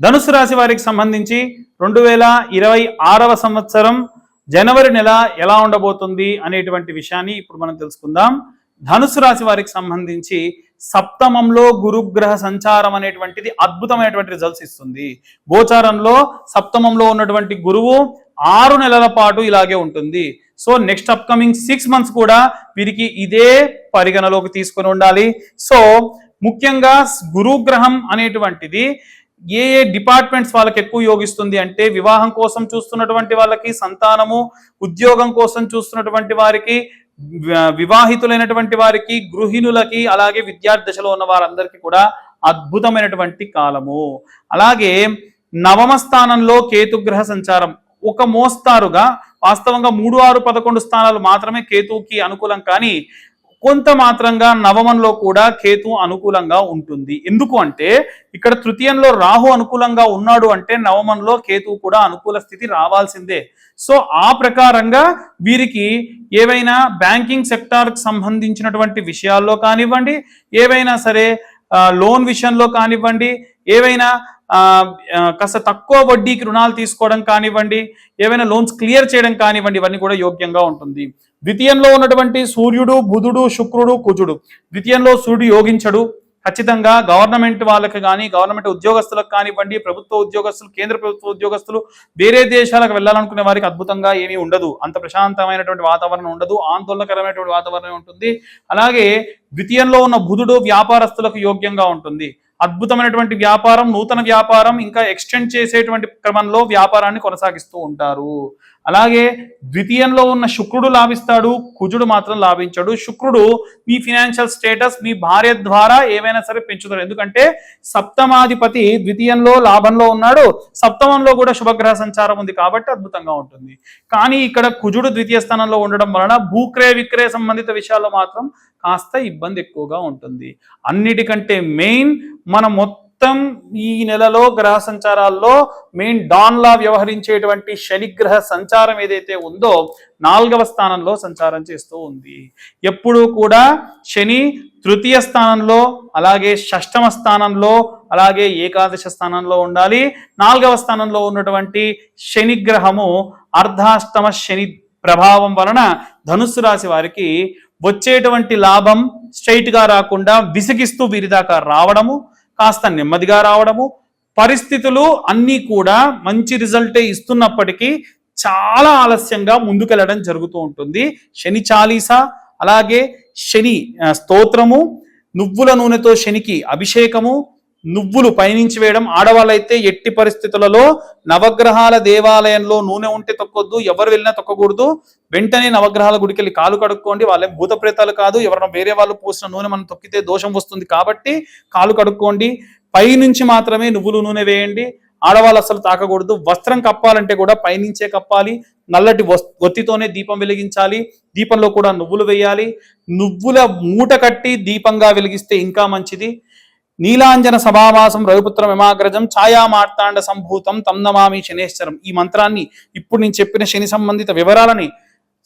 ధనుసు రాశి వారికి సంబంధించి రెండు వేల ఇరవై ఆరవ సంవత్సరం జనవరి నెల ఎలా ఉండబోతుంది అనేటువంటి విషయాన్ని ఇప్పుడు మనం తెలుసుకుందాం. ధనుసు రాశి వారికి సంబంధించి సప్తమంలో గురుగ్రహ సంచారం అనేటువంటిది అద్భుతమైనటువంటి రిజల్ట్స్ ఇస్తుంది. గోచారంలో సప్తమంలో ఉన్నటువంటి గురువు ఆరు నెలల పాటు ఇలాగే ఉంటుంది. So next upcoming six months కూడా వీరికి ఇదే పరిగణలోకి తీసుకొని ఉండాలి. సో ముఖ్యంగా గురుగ్రహం అనేటువంటిది ఏ ఏ డిపార్ట్మెంట్స్ వాళ్ళకి ఎక్కువ యోగిస్తుంది అంటే వివాహం కోసం చూస్తున్నటువంటి వాళ్ళకి సంతానము ఉద్యోగం కోసం చూస్తున్నటువంటి వారికి వివాహితులైనటువంటి వారికి గృహిణులకి అలాగే విద్యార్థి దశలో ఉన్న వారందరికీ కూడా అద్భుతమైనటువంటి కాలము. అలాగే నవమ స్థానంలో కేతుగ్రహ సంచారం. ఒక మోస్తారుగా వాస్తవంగా మూడు ఆరు పదకొండు స్థానాలు మాత్రమే కేతువుకి అనుకూలం కానీ కొంత మాత్రంగా నవమంలో కూడా కేతు అనుకూలంగా ఉంటుంది. ఎందుకు అంటే ఇక్కడ తృతీయంలో రాహు అనుకూలంగా ఉన్నాడు అంటే నవమంలో కేతు కూడా అనుకూల స్థితి రావాల్సిందే. సో ఆ ప్రకారంగా వీరికి ఏవైనా బ్యాంకింగ్ సెక్టార్కి సంబంధించినటువంటి విషయాల్లో కానివ్వండి ఏవైనా సరే లోన్ విషయంలో కానివ్వండి ఏవైనా కాస్త తక్కువ వడ్డీకి రుణాలు తీసుకోవడం కానివ్వండి ఏవైనా లోన్స్ క్లియర్ చేయడం కానివ్వండి ఇవన్నీ కూడా యోగ్యంగా ఉంటుంది. ద్వితీయంలో ఉన్నటువంటి సూర్యుడు బుధుడు శుక్రుడు కుజుడు. ద్వితీయంలో సూర్యుడు యోగించడు. ఖచ్చితంగా గవర్నమెంట్ వాళ్ళకి కానీ గవర్నమెంట్ ఉద్యోగస్తులకు కానివ్వండి ప్రభుత్వ ఉద్యోగస్తులు కేంద్ర ప్రభుత్వ ఉద్యోగస్తులు వేరే దేశాలకు వెళ్ళాలనుకునే వారికి అద్భుతంగా ఏమీ ఉండదు. అంత ప్రశాంతమైనటువంటి వాతావరణం ఉండదు. ఆందోళనకరమైనటువంటి వాతావరణం ఉంటుంది. అలాగే ద్వితీయంలో ఉన్న బుధుడు వ్యాపారస్తులకు యోగ్యంగా ఉంటుంది. అద్భుతమైనటువంటి వ్యాపారం నూతన వ్యాపారం ఇంకా ఎక్స్టెండ్ చేసేటువంటి క్రమంలో వ్యాపారాన్ని కొనసాగిస్తూ ఉంటారు. అలాగే ద్వితీయంలో ఉన్న శుక్రుడు లాభిస్తాడు కుజుడు మాత్రం లాభించాడు. శుక్రుడు మీ ఫినాన్షియల్ స్టేటస్ మీ భార్య ద్వారా ఏమైనా సరే పెంచుతారు ఎందుకంటే సప్తమాధిపతి ద్వితీయంలో లాభంలో ఉన్నాడు. సప్తమంలో కూడా శుభగ్రహ సంచారం ఉంది కాబట్టి అద్భుతంగా ఉంటుంది. కానీ ఇక్కడ కుజుడు ద్వితీయ స్థానంలో ఉండడం వలన భూక్రయ విక్రయ సంబంధిత విషయాల్లో మాత్రం కాస్త ఇబ్బంది ఎక్కువగా ఉంటుంది. అన్నిటికంటే మెయిన్ మన మొత్తం మొత్తం ఈ నెలలో గ్రహ సంచారాల్లో మెయిన్ డాన్లా వ్యవహరించేటువంటి శనిగ్రహ సంచారం ఏదైతే ఉందో నాలుగవ స్థానంలో సంచారం చేస్తూ ఉంది. ఎప్పుడూ కూడా శని తృతీయ స్థానంలో అలాగే షష్టమ స్థానంలో అలాగే ఏకాదశ స్థానంలో ఉండాలి. నాలుగవ స్థానంలో ఉన్నటువంటి శనిగ్రహము అర్ధాష్టమ శని ప్రభావం వలన ధనుస్సు రాశి వారికి వచ్చేటువంటి లాభం స్ట్రైట్గా రాకుండా విసిగిస్తూ వీరి దాకా రావడము కాస్త నెమ్మదిగా రావడము పరిస్థితులు అన్నీ కూడా మంచి రిజల్టే ఇస్తున్నప్పటికీ చాలా ఆలస్యంగా ముందుకెళ్ళడం జరుగుతూ ఉంటుంది. శని చాలీస అలాగే శని స్తోత్రము నువ్వుల నూనెతో శనికి అభిషేకము నువ్వులు పైనుంచి వేయడం. ఆడవాళ్ళైతే ఎట్టి పరిస్థితులలో నవగ్రహాల దేవాలయంలో నూనె ఉంటే తొక్కొద్దు ఎవరు వెళ్ళినా తొక్కకూడదు. వెంటనే నవగ్రహాల గుడికి వెళ్ళి కాలు కడుక్కోండి. వాళ్ళేం భూత ప్రేతాలు కాదు. ఎవరైనా వేరే వాళ్ళు పోసిన నూనె మనం తొక్కితే దోషం వస్తుంది కాబట్టి కాలు కడుక్కోండి. పైనుంచి మాత్రమే నువ్వులు నూనె వేయండి. ఆడవాళ్ళు అసలు తాకకూడదు. వస్త్రం కప్పాలంటే కూడా పైనుంచే కప్పాలి. నల్లటి ఒత్తితోనే దీపం వెలిగించాలి. దీపంలో కూడా నువ్వులు వేయాలి. నువ్వుల మూట కట్టి దీపంగా వెలిగిస్తే ఇంకా మంచిది. నీలాంజన సభావాసం రవిపుత్రం విమాగ్రజం ఛాయా మార్తాండ సంభూతం తమ్నమామి శనేశ్వరం. ఈ మంత్రాన్ని ఇప్పుడు నేను చెప్పిన శని సంబంధిత వివరాలని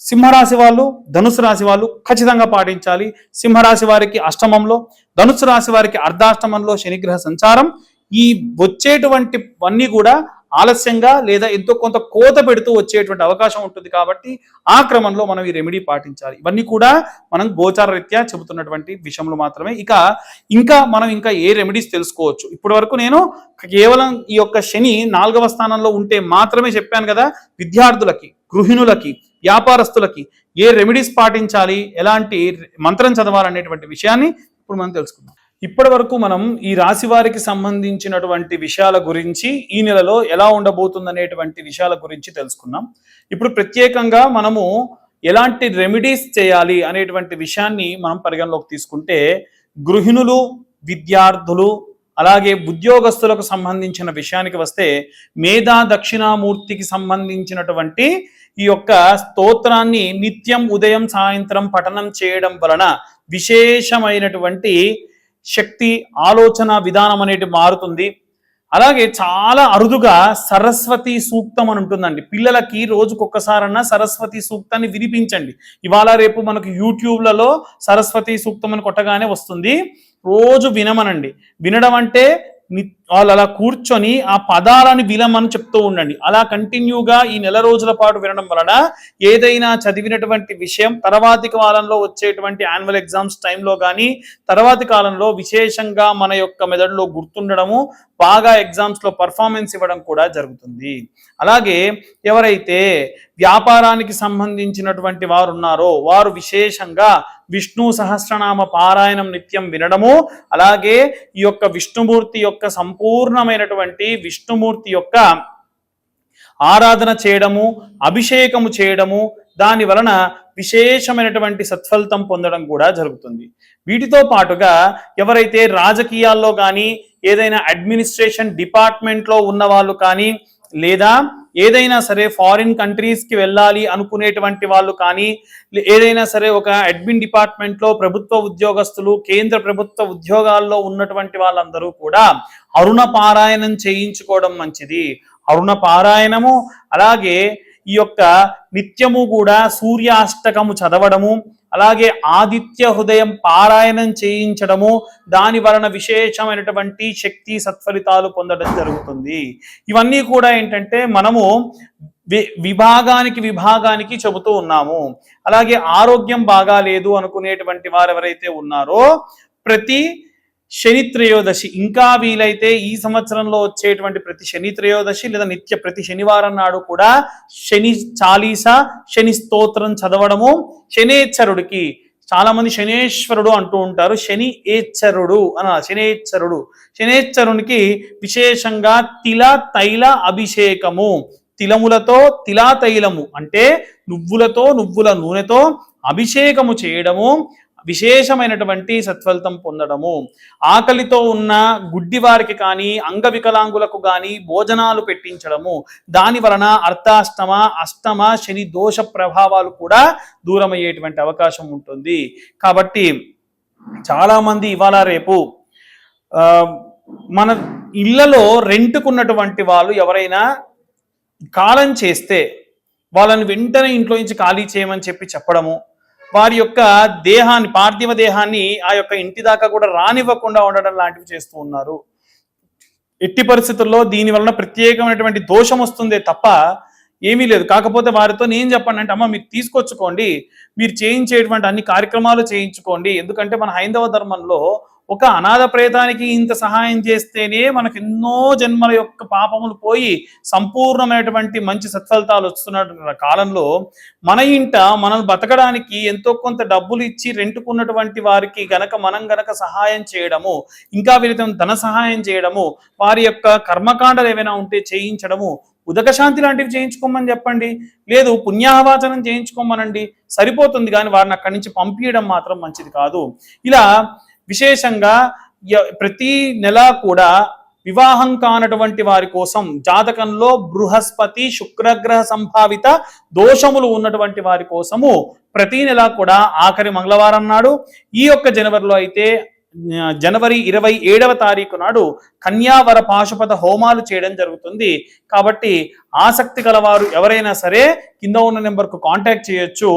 సింహరాశి వాళ్ళు ధనుసు రాశి వాళ్ళు ఖచ్చితంగా పాటించాలి. సింహరాశి వారికి అష్టమంలో ధనుసు రాశి వారికి అర్ధాష్టమంలో శనిగ్రహ సంచారం. ఈ వచ్చేటువంటి అన్ని కూడా ఆలస్యంగా లేదా ఎంతో కొంత కోత పెడుతూ వచ్చేటువంటి అవకాశం ఉంటుంది కాబట్టి ఆ క్రమంలో మనం ఈ రెమెడీ పాటించాలి. ఇవన్నీ కూడా మనం గోచార రీత్యా చెబుతున్నటువంటి విషయంలో మాత్రమే. ఇక ఇంకా మనం ఇంకా ఏ రెమెడీస్ తెలుసుకోవచ్చు? ఇప్పటి వరకు నేను కేవలం ఈ యొక్క శని నాలుగవ స్థానంలో ఉంటే మాత్రమే చెప్పాను కదా విద్యార్థులకి గృహిణులకి వ్యాపారస్తులకి ఏ రెమెడీస్ పాటించాలి? ఎలాంటి మంత్రం చదవాలనేటువంటి విషయాన్ని ఇప్పుడు మనం తెలుసుకుందాం. ఇప్పటి వరకు మనం ఈ రాశి వారికి సంబంధించినటువంటి విషయాల గురించి ఈ నెలలో ఎలా ఉండబోతుందనేటువంటి విషయాల గురించి తెలుసుకున్నాం. ఇప్పుడు ప్రత్యేకంగా మనము ఎలాంటి రెమెడీస్ చేయాలి అనేటువంటి విషయాన్ని మనం పరిగణలోకి తీసుకుంటే గృహిణులు విద్యార్థులు అలాగే ఉద్యోగస్తులకు సంబంధించిన విషయానికి వస్తే మేధా దక్షిణామూర్తికి సంబంధించినటువంటి ఈ యొక్క స్తోత్రాన్ని నిత్యం ఉదయం సాయంత్రం పఠనం చేయడం వలన విశేషమైనటువంటి శక్తి ఆలోచన విధానం అనేది మారుతుంది. అలాగే చాలా అరుదుగా సరస్వతి సూక్తం అని ఉంటుందండి. పిల్లలకి రోజుకొక్కసారన్నా సరస్వతి సూక్తాన్ని వినిపించండి. ఇవాళ రేపు మనకు యూట్యూబ్లలో సరస్వతి సూక్తం అని కొట్టగానే వస్తుంది. రోజు వినమనండి. వినడం అంటే వాళ్ళు అలా కూర్చొని ఆ పదాలని విలమని చెప్తూ ఉండండి. అలా కంటిన్యూగా ఈ నెల రోజుల పాటు వినడం వలన ఏదైనా చదివినటువంటి విషయం తర్వాతి కాలంలో వచ్చేటువంటి యాన్యువల్ ఎగ్జామ్స్ టైంలో కానీ తర్వాతి కాలంలో విశేషంగా మన యొక్క మెదడులో గుర్తుండడము బాగా ఎగ్జామ్స్లో పర్ఫార్మెన్స్ ఇవ్వడం కూడా జరుగుతుంది. అలాగే ఎవరైతే వ్యాపారానికి సంబంధించినటువంటి వారు ఉన్నారో వారు విశేషంగా విష్ణు సహస్రనామ పారాయణం నిత్యం వినడము అలాగే ఈ యొక్క విష్ణుమూర్తి యొక్క సంపూర్ణమైనటువంటి విష్ణుమూర్తి యొక్క ఆరాధన చేయడము అభిషేకము చేయడము దాని వలన విశేషమైనటువంటి సత్ఫలితం పొందడం కూడా జరుగుతుంది. వీటితో పాటుగా ఎవరైతే రాజకీయాల్లో కానీ ఏదైనా అడ్మినిస్ట్రేషన్ డిపార్ట్మెంట్లో ఉన్న వాళ్ళు కానీ లేదా ఏదైనా సరే ఫారిన్ కంట్రీస్కి వెళ్ళాలి అనుకునేటువంటి వాళ్ళు కానీ ఏదైనా సరే ఒక అడ్మిన్ డిపార్ట్మెంట్లో ప్రభుత్వ ఉద్యోగస్తులు కేంద్ర ప్రభుత్వ ఉద్యోగాల్లో ఉన్నటువంటి వాళ్ళందరూ కూడా అరుణ పారాయణం చేయించుకోవడం మంచిది. అరుణ పారాయణము అలాగే ఈ యొక్క నిత్యము కూడా సూర్యాష్టకము చదవడము అలాగే ఆదిత్య హృదయం పారాయణం చేయించడము దాని వలన విశేషమైనటువంటి శక్తి సత్ఫలితాలు పొందడం జరుగుతుంది. ఇవన్నీ కూడా ఏంటంటే మనము వి- విభాగానికి విభాగానికి చెబుతూ ఉన్నాము. అలాగే ఆరోగ్యం బాగాలేదు అనుకునేటువంటి వారు ఎవరైతే ఉన్నారో ప్రతి శని త్రయోదశి. ఇంకా వీలైతే ఈ సంవత్సరంలో వచ్చేటువంటి ప్రతి శని త్రయోదశి లేదా నిత్య ప్రతి శనివారం నాడు కూడా శని చాలీస శని స్తోత్రం చదవడము శనేశ్వరుడికి చాలా మంది శనేశ్వరుడు అంటూ ఉంటారు. శని ఏచ్చరుడు అన శనేశ్వరుడు శనేశ్వరునికి విశేషంగా తిల తైల అభిషేకము. తిలములతో తిలా తైలము అంటే నువ్వులతో నువ్వుల నూనెతో అభిషేకము చేయడము విశేషమైనటువంటి సత్ఫలితం పొందడము. ఆకలితో ఉన్న గుడ్డివారికి కానీ అంగవికలాంగులకు కానీ భోజనాలు పెట్టించడము. దాని వలన అర్థాష్టమ అష్టమ శని దోష ప్రభావాలు కూడా దూరమయ్యేటువంటి అవకాశం ఉంటుంది. కాబట్టి చాలామంది ఇవాళ రేపు మన ఇళ్ళలో రెంట్కున్నటువంటి వాళ్ళు ఎవరైనా కాలం చేస్తే వాళ్ళని వెంటనే ఇంట్లో నుంచి ఖాళీ చేయమని చెప్పి చెప్పడము. వారి యొక్క దేహాన్ని పార్థివ దేహాన్ని ఆ యొక్క ఇంటి దాకా కూడా రానివ్వకుండా ఉండడం లాంటివి చేస్తూ ఉన్నారు. ఎట్టి పరిస్థితుల్లో దీని వలన ప్రత్యేకమైనటువంటి దోషం వస్తుందే తప్ప ఏమీ లేదు. కాకపోతే వారితో నేను చెప్పండి అంటే అమ్మ మీరు తీసుకొచ్చుకోండి. మీరు చేయించేటువంటి అన్ని కార్యక్రమాలు చేయించుకోండి. ఎందుకంటే మన హైందవ ధర్మంలో ఒక అనాథ ప్రేతానికి ఇంత సహాయం చేస్తేనే మనకు ఎన్నో జన్మల యొక్క పాపములు పోయి సంపూర్ణమైనటువంటి మంచి సత్ఫలితాలు వస్తున్న కాలంలో మన ఇంట మనం బతకడానికి ఎంతో కొంత డబ్బులు ఇచ్చి రెంటుకున్నటువంటి వారికి గనక మనం గనక సహాయం చేయడము ఇంకా వీరితో ధన సహాయం చేయడము వారి యొక్క కర్మకాండలు ఏమైనా ఉంటే చేయించడము ఉదకశాంతి లాంటివి చేయించుకోమని చెప్పండి. లేదు పుణ్యాహవాచనం చేయించుకోమనండి. సరిపోతుంది కానీ వారిని అక్కడి నుంచి పంపించడం మాత్రం మంచిది కాదు. ఇలా విశేషంగా ప్రతి నెల కూడా వివాహం కానటువంటి వారి కోసం జాతకంలో బృహస్పతి శుక్రగ్రహ సంభావిత దోషములు ఉన్నటువంటి వారి కోసము ప్రతి నెల కూడా ఆఖరి మంగళవారం నాడు ఈ యొక్క జనవరిలో అయితే జనవరి ఇరవై ఏడవ తారీఖు నాడు కన్యావర పాశుపత హోమాలు చేయడం జరుగుతుంది. కాబట్టి ఆసక్తి గలవారు ఎవరైనా సరే కింద ఉన్న నెంబర్కు కాంటాక్ట్ చేయొచ్చు.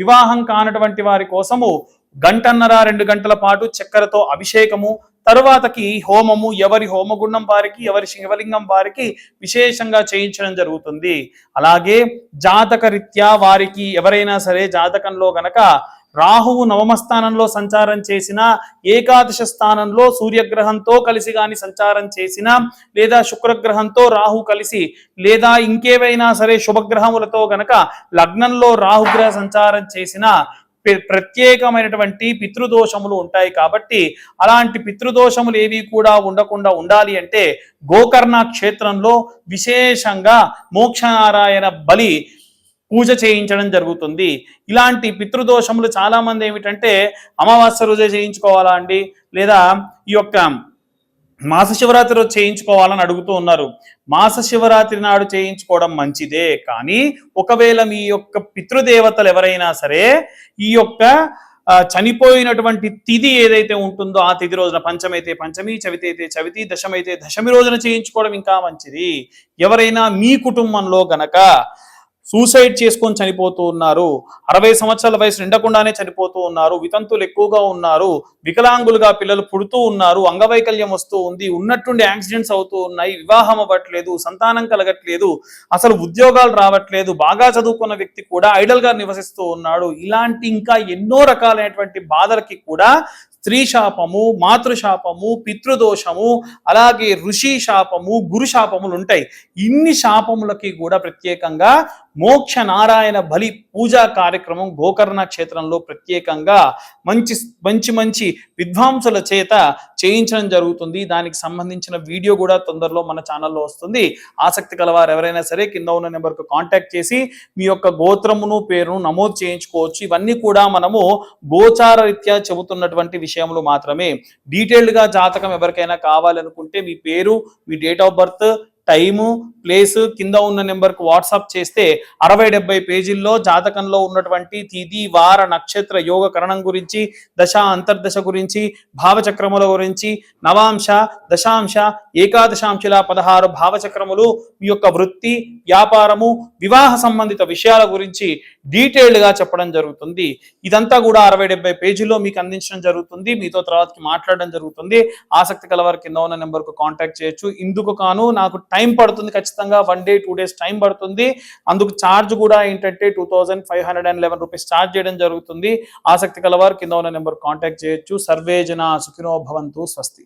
వివాహం కానటువంటి వారి కోసము గంటన్నర రెండు గంటల పాటు చక్కెరతో అభిషేకము తరువాతకి హోమము ఎవరి హోమగుండం వారికి ఎవరి శివలింగం వారికి విశేషంగా చేయించడం జరుగుతుంది. అలాగే జాతక రీత్యా వారికి ఎవరైనా సరే జాతకంలో గనక రాహువు నవమ స్థానంలో సంచారం చేసిన ఏకాదశ స్థానంలో సూర్యగ్రహంతో కలిసి గాని సంచారం చేసిన లేదా శుక్రగ్రహంతో రాహు కలిసి లేదా ఇంకేవైనా సరే శుభగ్రహములతో గనక లగ్నంలో రాహుగ్రహ సంచారం చేసిన ప్రత్యేకమైనటువంటి పితృదోషములు ఉంటాయి కాబట్టి అలాంటి పితృదోషములు ఏవి కూడా ఉండకుండా ఉండాలి అంటే గోకర్ణ క్షేత్రంలో విశేషంగా మోక్షనారాయణ బలి పూజ చేయించడం జరుగుతుంది. ఇలాంటి పితృదోషములు చాలా మంది ఏమిటంటే అమావాస్య రోజే చేయించుకోవాలా అండి? లేదా ఈ యొక్క మాస శివరాత్రి రోజు చేయించుకోవాలని అడుగుతూ ఉన్నారు. మాస శివరాత్రి నాడు చేయించుకోవడం మంచిదే కానీ ఒకవేళ మీ యొక్క పితృదేవతలు ఎవరైనా సరే ఈ యొక్క చనిపోయినటువంటి తిథి ఏదైతే ఉంటుందో ఆ తిథి రోజున పంచమైతే పంచమి చవితి అయితే చవితి దశమైతే దశమి రోజున చేయించుకోవడం ఇంకా మంచిది. ఎవరైనా మీ కుటుంబంలో గనక సూసైడ్ చేసుకొని చనిపోతూ ఉన్నారు. అరవై సంవత్సరాల వయసు నిండకుండానే చనిపోతూ ఉన్నారు. వితంతులు ఎక్కువగా ఉన్నారు. వికలాంగులుగా పిల్లలు పుడుతూ ఉన్నారు. అంగవైకల్యం వస్తూ ఉంది. ఉన్నట్టుండి యాక్సిడెంట్స్ అవుతూ ఉన్నాయి. వివాహం అవ్వట్లేదు. సంతానం కలగట్లేదు. అసలు ఉద్యోగాలు రావట్లేదు. బాగా చదువుకున్న వ్యక్తి కూడా ఐడల్గా నివసిస్తూ ఉన్నాడు. ఇలాంటి ఇంకా ఎన్నో రకాలైనటువంటి బాధలకి కూడా స్త్రీ శాపము మాతృశాపము పితృదోషము అలాగే ఋషి శాపము గురు శాపములు ఉంటాయి. ఇన్ని శాపములకి కూడా ప్రత్యేకంగా మోక్ష నారాయణ బలి పూజా కార్యక్రమం గోకర్ణ క్షేత్రంలో ప్రత్యేకంగా మంచి మంచి మంచి విద్వాంసుల చేత చేయించడం జరుగుతుంది. దానికి సంబంధించిన వీడియో కూడా తొందరలో మన ఛానల్లో వస్తుంది. ఆసక్తి కలవారు ఎవరైనా సరే కింద ఉన్న నెంబర్కు కాంటాక్ట్ చేసి మీ యొక్క గోత్రమును పేరును నమోదు చేయించుకోవచ్చు. ఇవన్నీ కూడా మనము గోచార రీత్యా చెబుతున్నటువంటి విషయంలో మాత్రమే. డీటెయిల్డ్గా జాతకం ఎవరికైనా కావాలనుకుంటే మీ పేరు మీ date of birth time place కింద ఉన్న నెంబర్కి వాట్సాప్ చేస్తే అరవై డెబ్బై పేజీల్లో జాతకంలో ఉన్నటువంటి తిథి వార నక్షత్ర యోగ కరణం గురించి దశ అంతర్దశ గురించి భావచక్రముల గురించి నవాంశ దశాంశ ఏకాదశాంశల పదహారు భావచక్రములు మీ యొక్క వృత్తి వ్యాపారము వివాహ సంబంధిత విషయాల గురించి డీటెయిల్డ్గా చెప్పడం జరుగుతుంది. ఇదంతా కూడా అరవై డెబ్బై పేజీల్లో మీకు అందించడం జరుగుతుంది. మీతో తర్వాతకి మాట్లాడడం జరుగుతుంది. ఆసక్తి కలవారు కింద ఉన్న నెంబర్కు కాంటాక్ట్ చేయొచ్చు. ఇందుకు కాను నాకు టైం టైం పడుతుంది ఖచ్చితంగా. One day two days time పడుతుంది. అందుకు ఛార్జ్ కూడా ఏంటంటే two thousand five hundred and eleven rupees charge చేయడం జరుగుతుంది. ఆసక్తి కలవారు కింద ఉన్న నెంబర్ కాంటాక్ట్ చేయొచ్చు. సర్వే జన సుఖినో భవంతు స్వస్తి.